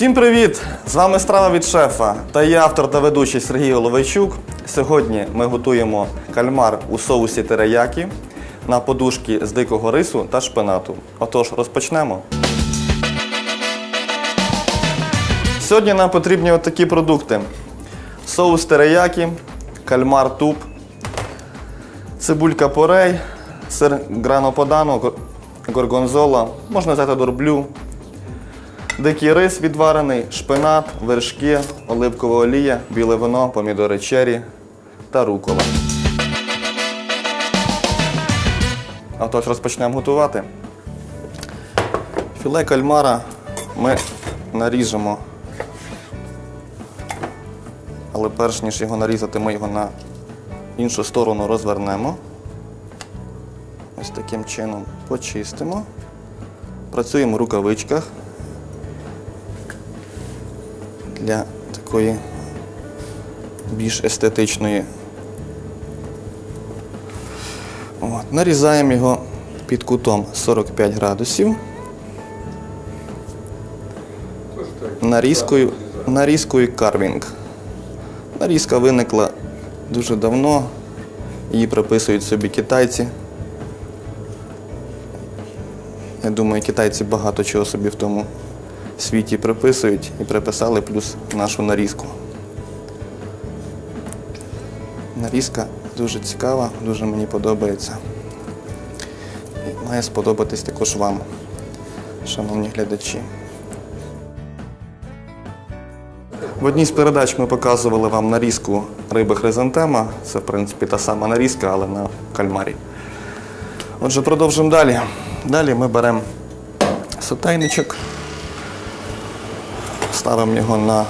Всім привіт! З вами страва від шефа та я автор та ведучий Сергій Головайчук. Сьогодні ми готуємо кальмар у соусі териякі на подушки з дикого рису та шпинату. Отож, розпочнемо. Сьогодні нам потрібні отакі продукти: соус териякі, кальмар туп, цибулька порей, сир грано подано, горгонзола, можна взяти дорблю, Дикий рис відварений, шпинат, вершки, оливкова олія, біле вино, помідори чері та рукола. Отож, розпочнемо готувати. Філе кальмара ми наріжемо. Але перш ніж його нарізати, ми його на іншу сторону розвернемо. Ось таким чином почистимо. Працюємо в рукавичках для такої більш естетичної. От, нарізаємо його під кутом 45 градусів. Нарізкою, нарізкою карвінг. Нарізка виникла дуже давно. Її приписують собі китайці. Я думаю, китайці багато чого собі в тому світі приписують і приписали плюс нашу нарізку. Нарізка дуже цікава, дуже мені подобається. І має сподобатись також вам, шановні глядачі. В одній з передач ми показували вам нарізку риби хризантема. Це, в принципі, та сама нарізка, але на кальмарі. Отже, продовжимо далі. Далі ми беремо сотейничок. Ставимо його на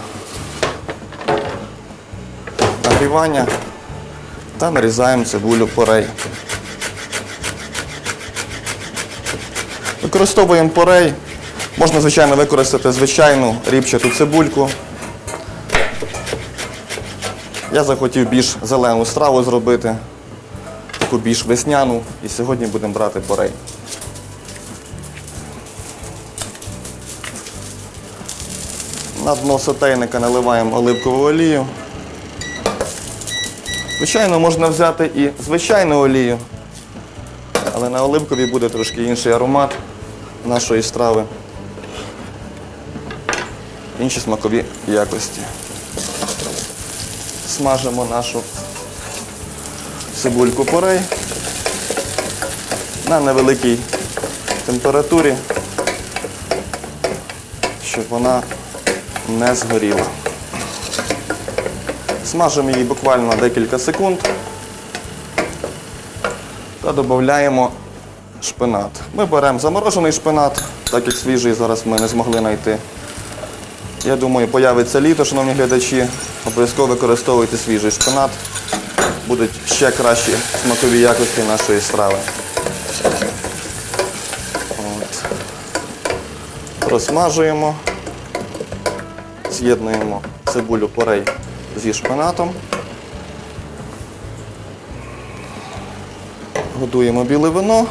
нагрівання та нарізаємо цибулю порей. Використовуємо порей. Можна, звичайно, використати звичайну ріпчату цибульку. Я захотів більш зелену страву зробити, таку більш весняну. І сьогодні будемо брати порей. На дно сотейника наливаємо оливкову олію. Звичайно, можна взяти і звичайну олію, але на оливковій буде трошки інший аромат нашої страви. Інші смакові якості. Смажимо нашу цибульку порей на невеликій температурі, щоб вона не згоріла. Смажимо її буквально декілька секунд та додаємо шпинат. Ми беремо заморожений шпинат, так як свіжий зараз ми не змогли знайти. Я думаю, появиться літо, шановні глядачі. Обов'язково використовуйте свіжий шпинат. Будуть ще кращі смакові якості нашої страви. От. Розсмажуємо. З'єднуємо цибулю порей зі шпинатом. Годуємо біле вино,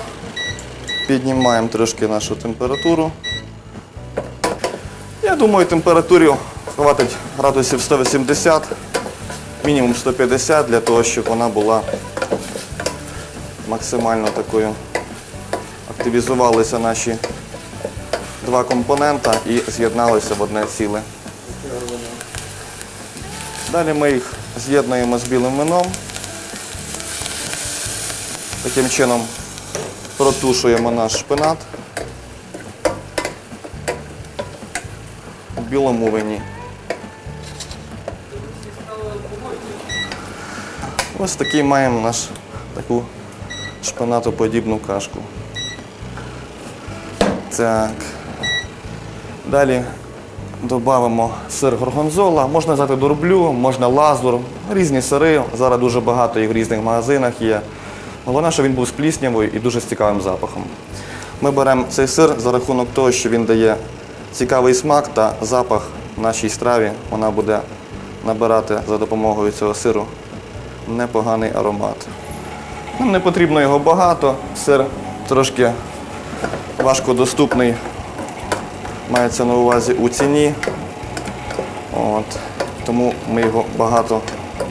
піднімаємо трошки нашу температуру. Я думаю, температурі хватить градусів 180, мінімум 150 для того, щоб вона була максимально такою. Активізувалися наші два компонента і з'єдналися в одне ціле. Далі ми їх з'єднуємо з білим вином. Таким чином протушуємо наш шпинат у білому вині. Ось такий маємо наш таку шпинатоподібну кашку. Так. Далі додамо сир горгонзола, можна взяти дурблю, можна лазур, різні сири. Зараз дуже багато їх в різних магазинах є. Головне, щоб він був з пліснявою і дуже з цікавим запахом. Ми беремо цей сир за рахунок того, що він дає цікавий смак та запах нашій страві. Вона буде набирати за допомогою цього сиру непоганий аромат. Не потрібно його багато, сир трошки важкодоступний, мається на увазі у ціні. От. Тому ми його багато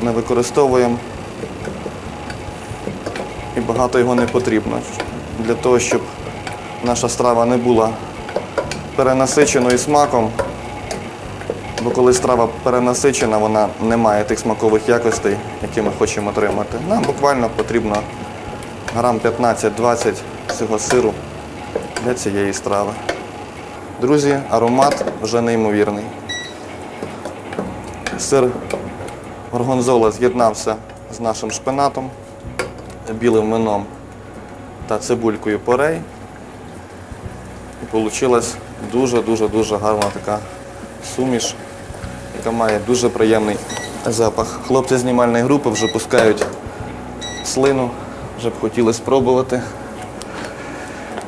не використовуємо і багато його не потрібно. Для того, щоб наша страва не була перенасиченою смаком, бо коли страва перенасичена, вона не має тих смакових якостей, які ми хочемо отримати. Нам буквально потрібно грам 15-20 цього сиру для цієї страви. Друзі, аромат вже неймовірний. Сир горгонзола з'єднався з нашим шпинатом, білим вином та цибулькою порей. І вийшла дуже-дуже-дуже гарна така суміш, яка має дуже приємний запах. Хлопці знімальної групи вже пускають слину, вже б хотіли спробувати.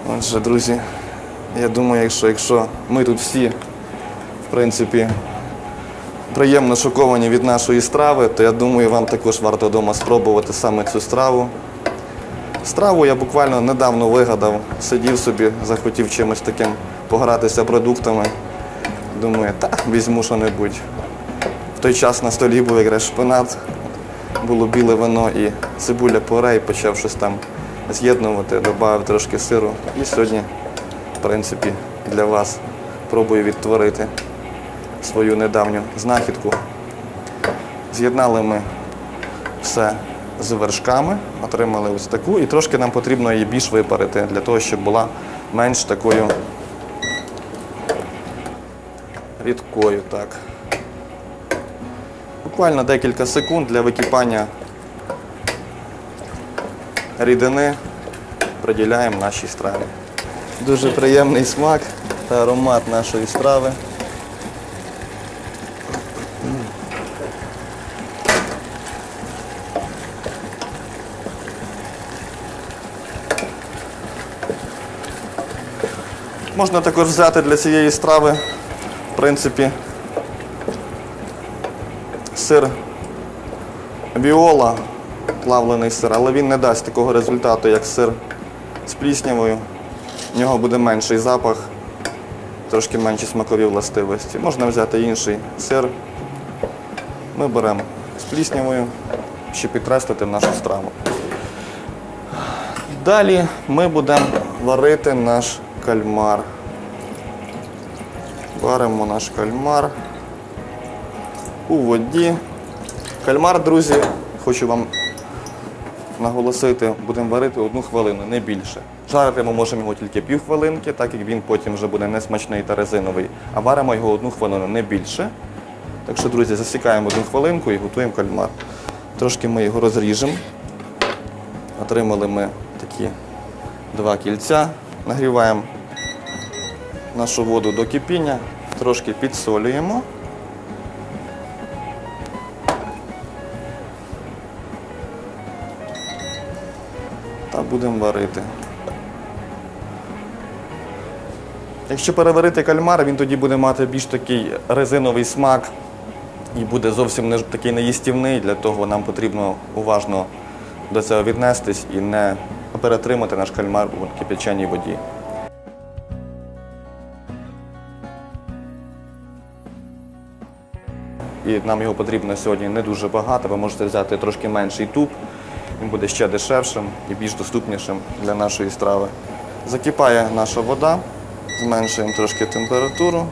Отже, друзі, я думаю, якщо, якщо ми тут всі, в принципі, приємно шоковані від нашої страви, то я думаю, вам також варто вдома спробувати саме цю страву. Страву я буквально недавно вигадав, сидів собі, захотів чимось таким погратися продуктами. Думаю, та візьму що-небудь. В той час на столі був якраз шпинат, було біле вино і цибуля порей, почав щось там з'єднувати, додав трошки сиру. І сьогодні, в принципі, для вас пробую відтворити свою недавню знахідку. З'єднали ми все з вершками, отримали ось таку, і трошки нам потрібно її більш випарити, для того, щоб була менш такою рідкою. Так. Буквально декілька секунд для википання рідини приділяємо нашій страві. Дуже приємний смак та аромат нашої страви. Можна також взяти для цієї страви, в принципі, сир віола, плавлений сир, але він не дасть такого результату, як сир з пліснявою. В нього буде менший запах, трошки менші смакові властивості. Можна взяти інший сир. Ми беремо з пліснявою, щоб підкреслити нашу страву. Далі ми будемо варити наш кальмар. Варимо наш кальмар у воді. Кальмар, друзі, хочу вам наголосити, будемо варити одну хвилину, не більше. Жарити ми можемо його тільки пів хвилинки, так як він потім вже буде несмачний та резиновий, а варимо його одну хвилину, не більше. Так що, друзі, засікаємо одну хвилинку і готуємо кальмар. Трошки ми його розріжемо. Отримали ми такі два кільця. Нагріваємо нашу воду до кипіння, трошки підсолюємо. Та будемо варити. Якщо переварити кальмар, він тоді буде мати більш такий резиновий смак і буде зовсім не такий неїстівний. Для того нам потрібно уважно до цього віднестись і не перетримати наш кальмар у кипяченій воді. І нам його потрібно сьогодні не дуже багато. Ви можете взяти трошки менший туб, він буде ще дешевшим і більш доступнішим для нашої страви. Закипає наша вода, зменшуємо трошки температуру.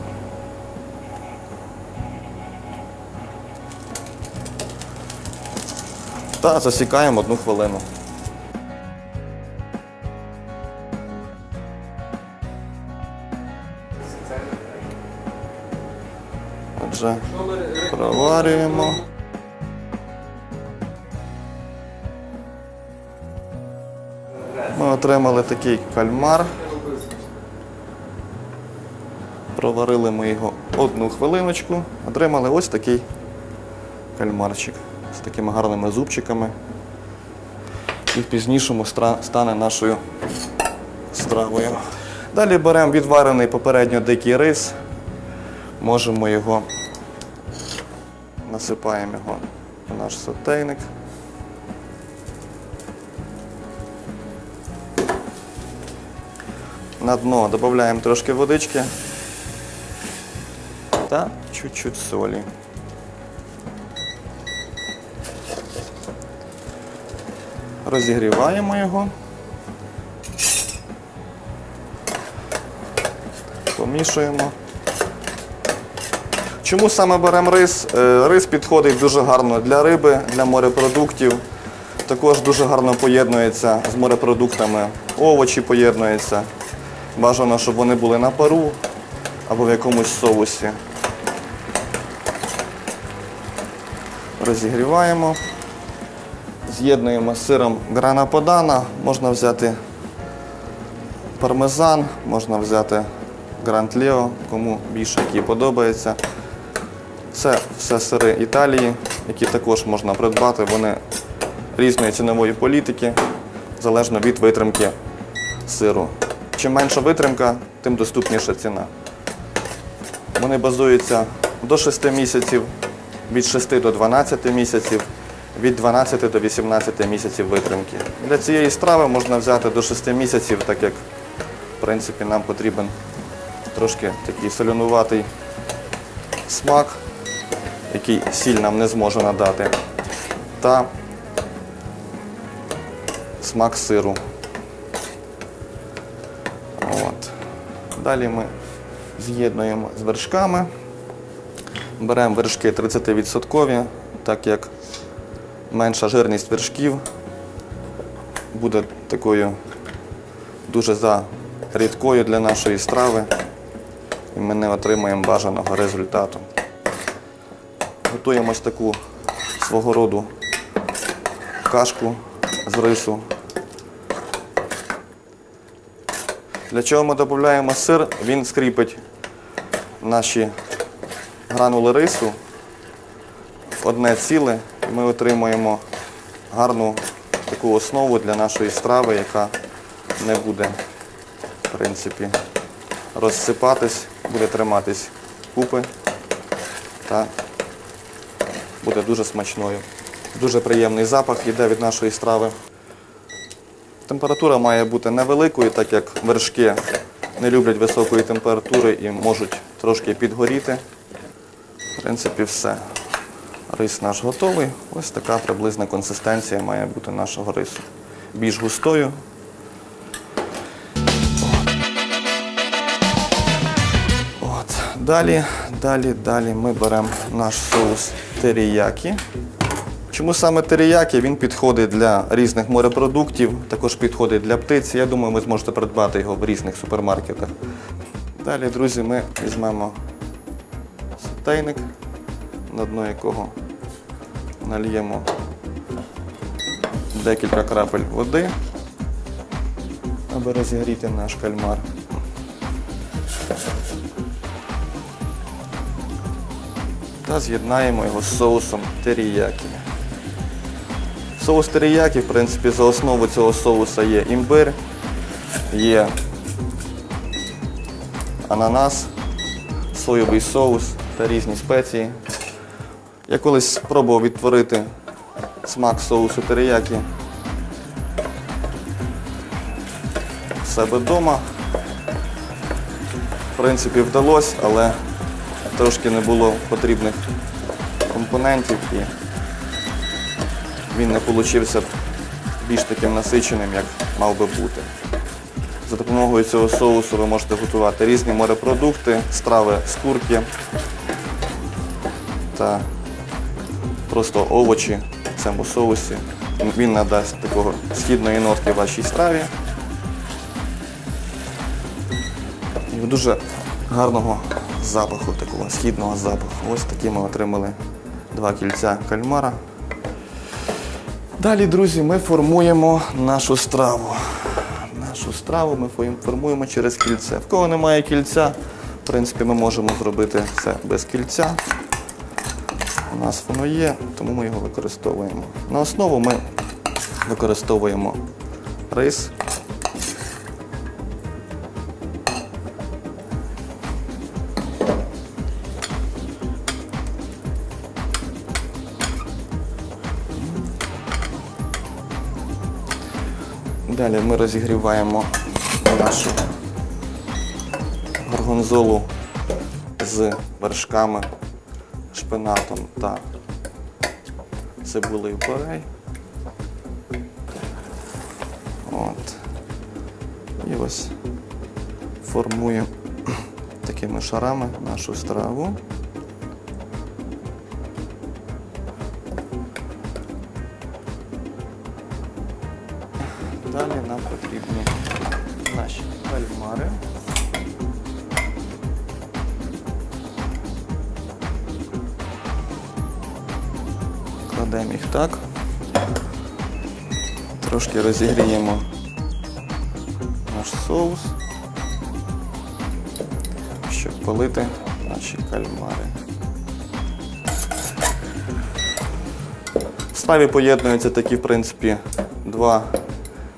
Та засікаємо одну хвилину. Отже, проварюємо. Ми отримали такий кальмар. Проварили ми його одну хвилиночку. Отримали ось такий кальмарчик з такими гарними зубчиками. І в пізнішому стане нашою стравою. Далі беремо відварений попередньо дикий рис. Можемо його, насипаємо його в наш сотейник. На дно додаємо трошки водички. Та чуть-чуть солі. Розігріваємо його. Помішуємо. Чому саме беремо рис? Е, Рис підходить дуже гарно для риби, для морепродуктів. Також дуже гарно поєднується з морепродуктами. Овочі поєднуються. Бажано, щоб вони були на пару або в якомусь соусі. Розігріваємо. З'єднуємо з сиром грана подана. Можна взяти пармезан, можна взяти Гранд Лео, кому більше який подобається. Це все сири Італії, які також можна придбати. Вони різної цінової політики, залежно від витримки сиру. Чим менша витримка, тим доступніша ціна. Вони базуються до 6 місяців, від 6 до 12 місяців, від 12 до 18 місяців витримки. Для цієї страви можна взяти до 6 місяців, так як в принципі, нам потрібен трошки такий солянуватий смак, який сіль нам не зможе надати, та смак сиру. От. Далі ми з'єднуємо з вершками. Беремо вершки 30%, так як менша жирність вершків буде такою дуже за рідкою для нашої страви, і ми не отримаємо бажаного результату. Готуємо ось таку свого роду кашку з рису. Для чого ми додаємо сир? Він скріпить наші гранули рису одне ціле, і ми отримуємо гарну таку основу для нашої страви, яка не буде, в принципі, розсипатись, буде триматись купи та буде дуже смачною. Дуже приємний запах йде від нашої страви. Температура має бути невеликою, так як вершки не люблять високої температури і можуть трошки підгоріти. В принципі, все. Рис наш готовий. Ось така приблизна консистенція має бути нашого рису. Більш густою. От. Далі, далі, далі ми беремо наш соус теріякі. Чому саме теріякі? Він підходить для різних морепродуктів, також підходить для птиці. Я думаю, ви зможете придбати його в різних супермаркетах. Далі, друзі, ми візьмемо сотейник, на дно якого нальємо декілька крапель води, аби розігріти наш кальмар. Та з'єднаємо його з соусом теріякі. Соус теріякі, в принципі, за основу цього соуса є імбир, є ананас, соєвий соус та різні спеції. Я колись спробував відтворити смак соусу теріякі в себе вдома. В принципі, вдалося, але трошки не було потрібних компонентів і він не вийшов більш таким насиченим, як мав би бути. За допомогою цього соусу ви можете готувати різні морепродукти, страви з курки та просто овочі в цьому соусі. Він надасть такого східної нотки вашій страві. І дуже гарного запаху, такого східного запаху. Ось такі ми отримали два кільця кальмара. Далі, друзі, ми формуємо нашу страву. Нашу страву ми формуємо через кільце. В кого немає кільця, в принципі, ми можемо зробити це без кільця. У нас воно є, тому ми його використовуємо. На основу ми використовуємо рис. Далі ми розігріваємо нашу горгонзолу з вершками, шпинатом та цибулею порей. От. І ось формуємо такими шарами нашу страву. Так. Трошки розігріємо наш соус, щоб полити наші кальмари. В страві поєднуються такі, в принципі, два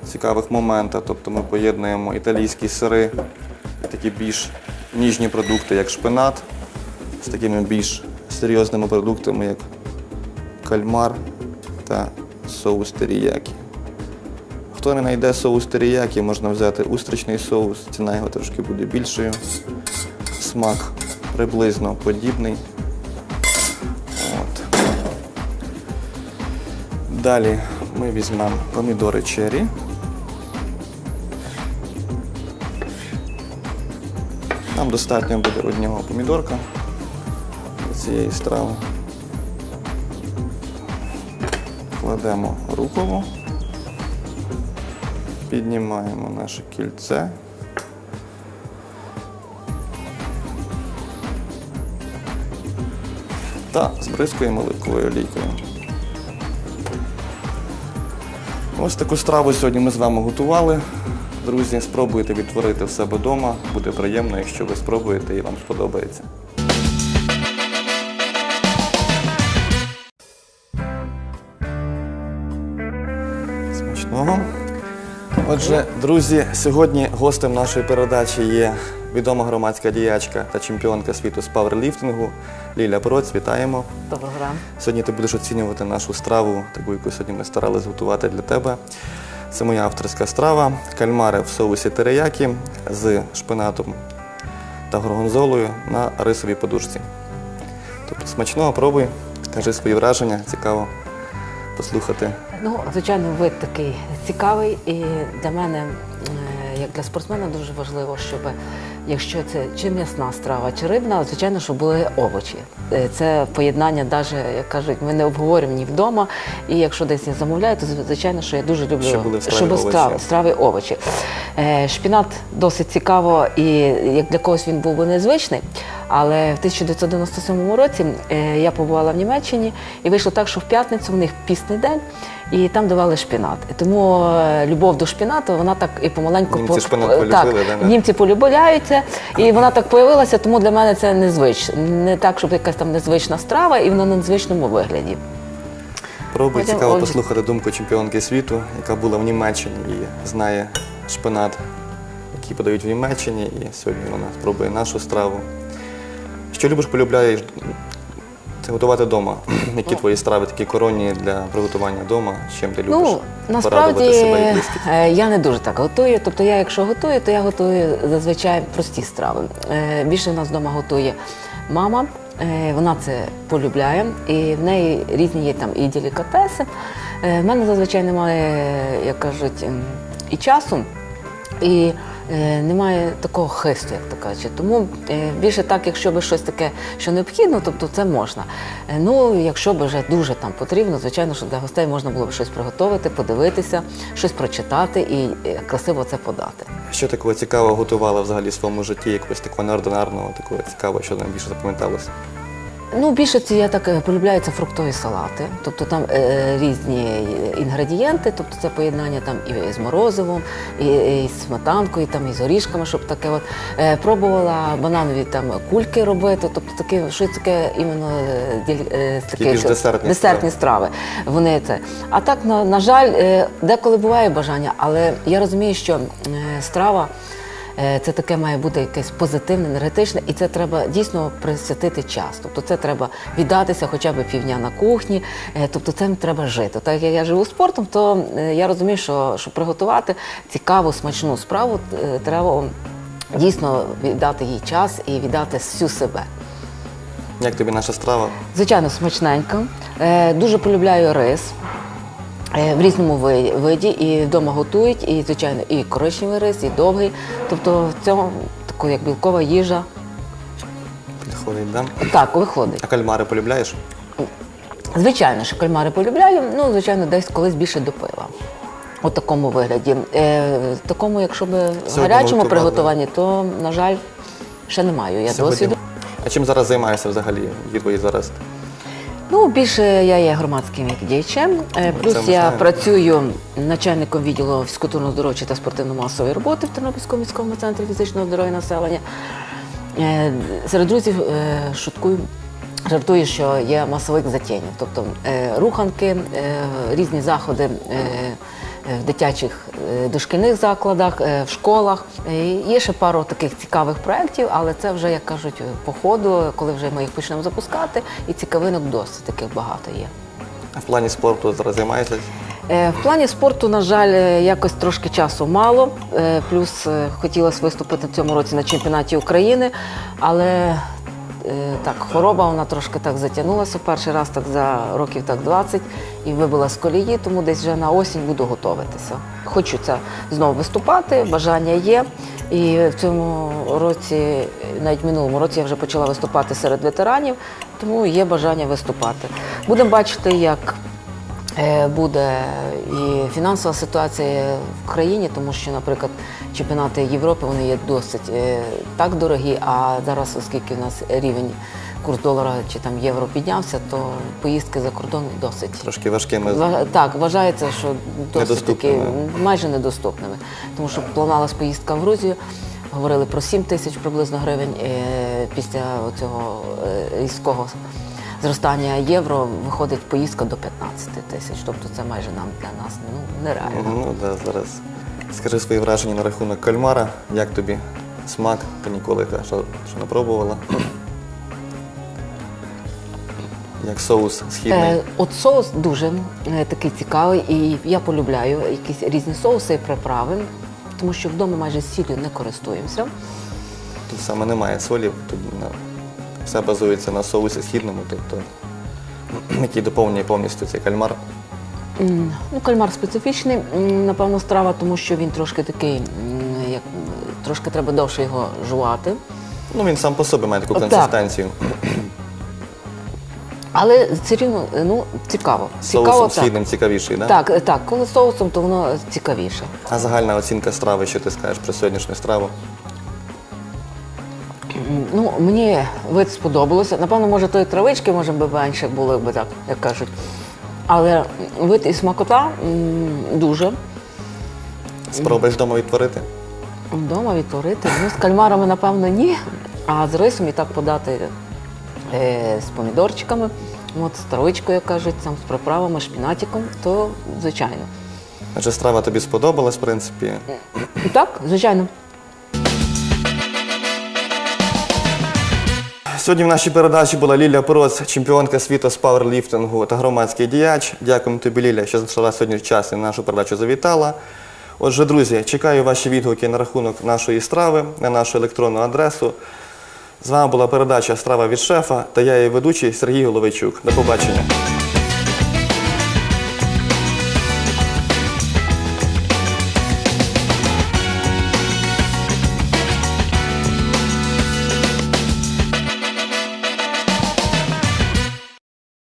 цікавих моменти. Тобто ми поєднуємо італійські сири такі більш ніжні продукти, як шпинат, з такими більш серйозними продуктами, як кальмар та соус теріякі. Хто не знайде соус теріякі, можна взяти устричний соус, ціна його трошки буде більшою. Смак приблизно подібний. От. Далі ми візьмемо помідори черрі. Нам достатньо буде одного помідорка цієї страви. Кладемо руколу, піднімаємо наше кільце. Та збризкуємо оливковою олійкою. Ось таку страву сьогодні ми з вами готували. Друзі, спробуйте відтворити в себе вдома. Буде приємно, якщо ви спробуєте і вам сподобається. Смачного. Отже, друзі, сьогодні гостем нашої передачі є відома громадська діячка та чемпіонка світу з пауерліфтингу Ліля Проць. Вітаємо. Доброго ранку. Сьогодні ти будеш оцінювати нашу страву, таку, яку сьогодні ми старались готувати для тебе. Це моя авторська страва. Кальмари в соусі териякі з шпинатом та горгонзолою на рисовій подушці. Тобто смачного пробуй, кажи свої враження, цікаво послухати. Ну, звичайно, вид такий цікавий, і для мене, е, як для спортсмена, дуже важливо, щоб якщо це чи м'ясна страва, чи рибна, звичайно, щоб були овочі. Е, Це поєднання, навіть, як кажуть, ми не обговорюємо ні вдома. І якщо десь я замовляю, то звичайно, що я дуже люблю, Щоб були овочі. страви, страви овочі. Е, Шпінат досить цікаво, і як для когось він був би незвичний. Але в 1997 році е, я побувала в Німеччині і вийшло так, що в п'ятницю в них пісний день, і там давали шпінат. І тому е, любов до шпінату, вона так і помаленьку Німці по- шпинат так, полюбили, да, да? німці полюбляються, і вона так появилася, тому для мене це незвично. Не так, щоб якась там незвична страва, і вона на незвичному вигляді. Пробуй Потім цікаво Ольга. послухати думку чемпіонки світу, яка була в Німеччині і знає шпинат, який подають в Німеччині. І сьогодні вона спробує нашу страву. Що любиш, полюбляєш це готувати вдома? Які твої страви такі коронні для приготування вдома? Чим ти любиш Ну, насправді порадувати себе і близьких? е, я не дуже так готую. Тобто я, якщо готую, то я готую зазвичай прості страви. Е, Більше в нас вдома готує мама. е, Вона це полюбляє, і в неї різні є там і делікатеси. Е, В мене зазвичай немає, як кажуть, і часу. І немає такого хисту, як то кажуть. Тому е, більше так, якщо би щось таке, що необхідно, тобто це можна. Е, ну, якщо б вже дуже там потрібно, звичайно, що для гостей можна було б щось приготувати, подивитися, щось прочитати і е, красиво це подати. Що такого цікавого готувала взагалі в своєму житті, якогось такого неординарного, такого цікавого, що найбільше запам'яталося? Ну, більше ці я так е, полюбляю це фруктові салати. Тобто там е, різні інгредієнти, тобто це поєднання там і з морозивом, і, і з сметанкою, там і з горішками, щоб таке от. Е, пробувала бананові там кульки робити, тобто таке, щось таке іменно е, е, таке, що- десертні десертні страви. Вони це. А так, на, на жаль, е, деколи буває бажання, але я розумію, що е, страва. Е, Це таке має бути якесь позитивне, енергетичне, і це треба дійсно присвятити час. Тобто це треба віддатися хоча б півдня на кухні, е, тобто цим треба жити. Так як я живу спортом, то е, я розумію, що щоб приготувати цікаву, смачну справу, треба дійсно віддати їй час і віддати всю себе. Як тобі наша страва? Звичайно, смачненька. Дуже полюбляю рис. Е, В різному виді і вдома готують, і звичайно, і коричневий рис, і довгий. Тобто в цьому така як білкова їжа. Підходить, да? Так, виходить. А кальмари полюбляєш? Звичайно, що кальмари полюбляю, ну, звичайно, десь колись більше до пива. У такому вигляді. Е, в такому, якщо б в гарячому приготуванні, то, на жаль, ще не маю я досвіду. А чим зараз займаєшся взагалі? Твої зараз? Ну, більше я є громадським як діячем. Е, Плюс я знаємо. працюю начальником відділу фізкультурно-здоров'я та спортивно-масової роботи в Тернопільському міському центрі фізичного здоров'я населення. Е, Серед друзів е, шуткую. Жартую, що є масовик затєнів, тобто е, руханки, е, різні заходи е, в дитячих дошкільних закладах, е, в школах. Е, Є ще пару таких цікавих проєктів, але це вже, як кажуть, по ходу, коли вже ми їх почнемо запускати, і цікавинок досить таких багато є. А в плані спорту зараз займаєшся? Е, В плані спорту, на жаль, е, якось трошки часу мало. Е, Плюс е, хотілося виступити в цьому році на чемпіонаті України, але е, так, хвороба вона трошки так затягнулася. Перший раз так за років так 20 і вибила з колії, тому десь вже на осінь буду готуватися. Хочу це знову виступати, бажання є. І в цьому році, навіть в минулому році, я вже почала виступати серед ветеранів, тому є бажання виступати. Будемо бачити, як Е, буде і фінансова ситуація в країні, тому що, наприклад, чемпіонати Європи вони є досить е, так дорогі. А зараз, оскільки в нас рівень курс долара чи там євро піднявся, то поїздки за кордон досить Трошки важкими. Ва- Так, вважається, що досить таки майже недоступними. Тому що планувалась поїздка в Грузію, говорили про 7 тисяч приблизно гривень. Е, Після цього різкого зростання євро виходить поїздка до 15 тисяч. Тобто це майже нам для нас ну, нереально. Ну да, зараз. Скажи свої враження на рахунок кальмара. Як тобі смак? Ти ніколи що, що не пробувала. Як соус східний. Е, от соус дуже е, такий цікавий, і я полюбляю якісь різні соуси і приправи, тому що вдома майже сіллю не користуємося. Тут саме немає солі, тут на, все базується на соусі східному, тобто, який доповнює повністю цей кальмар. М, Ну, кальмар специфічний, м, напевно, страва, тому що він трошки такий, м, як трошки треба довше його жувати. Ну, він сам по собі має таку Так. консистенцію. Але все рівно ну, цікаво. Цікаво Соусом так. східним цікавіший, да? Так, е, так, коли соусом, то воно цікавіше. А загальна оцінка страви, що ти скажеш про сьогоднішню страву? Ну, мені вид сподобалося. Напевно, може, тої травички, може, би менше було б так, як кажуть. Але вид і смакота м, дуже. Спробуєш вдома відтворити? Вдома відтворити. Ну, з кальмарами, напевно, ні. А з рисом і так подати е, з помідорчиками, от, з травичкою, як кажуть, там, з приправами, шпінатиком, то звичайно. Адже страва тобі сподобалась, в принципі. Так, звичайно. Сьогодні в нашій передачі була Лілія Пороз, чемпіонка світу з пауерліфтингу та громадський діяч. Дякуємо тобі, Ліля, що знайшла сьогодні час і на нашу передачу завітала. Отже, друзі, чекаю ваші відгуки на рахунок нашої страви на нашу електронну адресу. З вами була передача Страва від шефа та я її ведучий Сергій Головичук. До побачення.